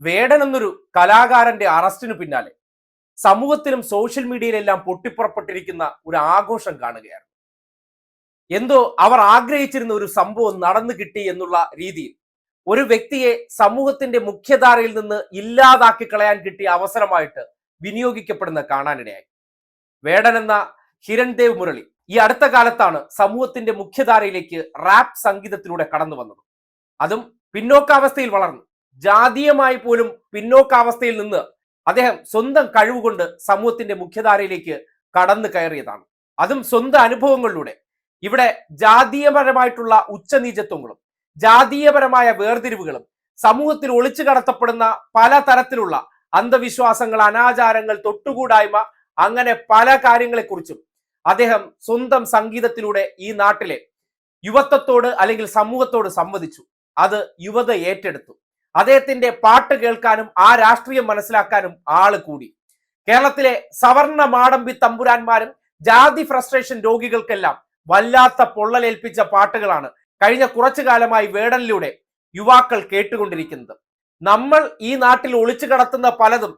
വേടൻ എന്നൊരു കലാകാരന്റെ അറസ്റ്റിന് പിന്നാലെ സമൂഹത്തിലും സോഷ്യൽ മീഡിയയിലെല്ലാം പൊട്ടിപ്പുറപ്പെട്ടിരിക്കുന്ന ഒരു ആഘോഷം കാണുകയാണ്. എന്തോ അവർ ആഗ്രഹിച്ചിരുന്ന ഒരു സംഭവം നടന്നു കിട്ടി എന്നുള്ള രീതിയിൽ ഒരു വ്യക്തിയെ സമൂഹത്തിന്റെ മുഖ്യധാരയിൽ നിന്ന് ഇല്ലാതാക്കി കളയാൻ കിട്ടിയ അവസരമായിട്ട് വിനിയോഗിക്കപ്പെടുന്ന കാണാനിടയായി. വേടൻ എന്ന ഹിരൺദേവ് മുരളി ഈ അടുത്ത കാലത്താണ് സമൂഹത്തിന്റെ മുഖ്യധാരയിലേക്ക് റാപ്പ് സംഗീതത്തിലൂടെ കടന്നു വന്നത്. അതും പിന്നോക്കാവസ്ഥയിൽ വളർന്നു. ജാതീയമായി പോലും പിന്നോക്കാവസ്ഥയിൽ നിന്ന് അദ്ദേഹം സ്വന്തം കഴിവുകൊണ്ട് സമൂഹത്തിന്റെ മുഖ്യധാരയിലേക്ക് കടന്നു കയറിയതാണ്. അതും സ്വന്തം അനുഭവങ്ങളിലൂടെ. ഇവിടെ ജാതീയപരമായിട്ടുള്ള ഉച്ചനീചത്വങ്ങളും ജാതീയപരമായ വേർതിരിവുകളും സമൂഹത്തിൽ ഒളിച്ചു കടത്തപ്പെടുന്ന പല തരത്തിലുള്ള അന്ധവിശ്വാസങ്ങൾ അനാചാരങ്ങൾ തൊട്ടുകൂടായ്മ അങ്ങനെ പല കാര്യങ്ങളെക്കുറിച്ചും അദ്ദേഹം സ്വന്തം സംഗീതത്തിലൂടെ ഈ നാട്ടിലെ യുവത്വത്തോട് അല്ലെങ്കിൽ സമൂഹത്തോട് സംവദിച്ചു. അത് യുവത ഏറ്റെടുത്തു. അദ്ദേഹത്തിന്റെ പാട്ട് കേൾക്കാനും ആ രാഷ്ട്രീയം മനസ്സിലാക്കാനും ആൾ കൂടി. കേരളത്തിലെ സവർണ മാടമ്പി തമ്പുരാന്മാരും ജാതി ഫ്രസ്ട്രേഷൻ രോഗികൾക്കെല്ലാം വല്ലാത്ത പൊള്ളലേൽപ്പിച്ച പാട്ടുകളാണ് കഴിഞ്ഞ കുറച്ചു കാലമായി വേടനിലൂടെ യുവാക്കൾ കേട്ടുകൊണ്ടിരിക്കുന്നത്. നമ്മൾ ഈ നാട്ടിൽ ഒളിച്ചു കടത്തുന്ന പലതും